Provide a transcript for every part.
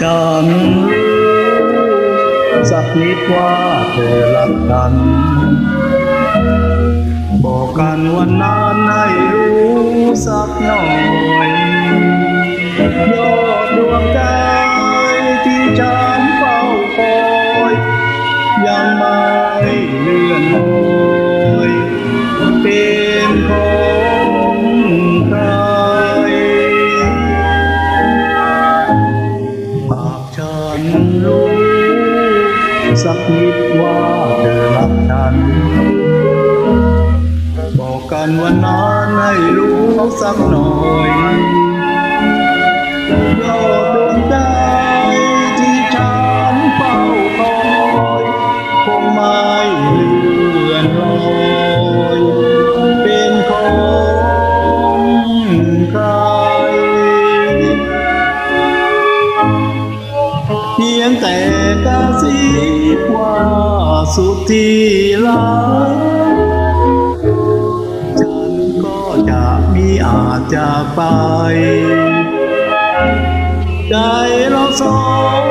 ฉัน สักนิดว่าเธอรักกัน บอกกันวันนั้นให้รู้สักหน่อย ฉันรู้ สักนิดว่าเธอรักฉัน บอกกันวันนั้นให้รู้สักหน่อย ยงแต่กาสีว่าสุดที่รักฉันก็จะมีอาจจะไป ใจเราสอง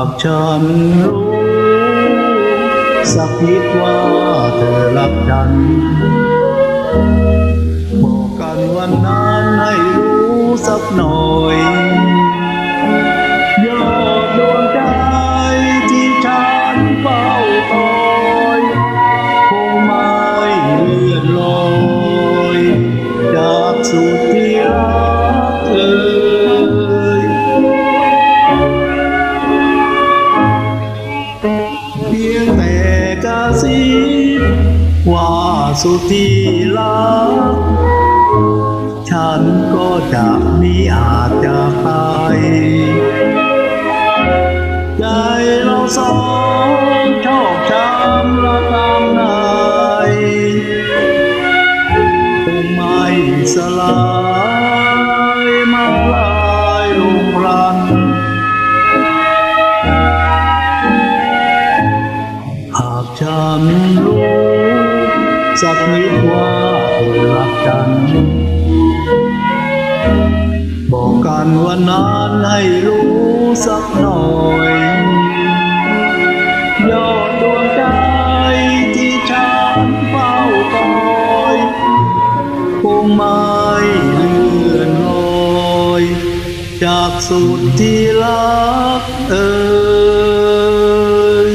ากฉันรู้ สักนิดว่าเธอรักฉัน ซิบว่าสุดที่รักฉันก็จะมีอาจจะไปใจเราสองชอบช้ำระกำไหนคงไม่สลาย สักนิดว่าเธอรักกัน บอกกันวันนั้นให้รู้สักหน่อยยอดดวงใจที่ฉันเฝ้าคอยคงไม่เลื่อนลอย จากสุดที่รักเอ่ย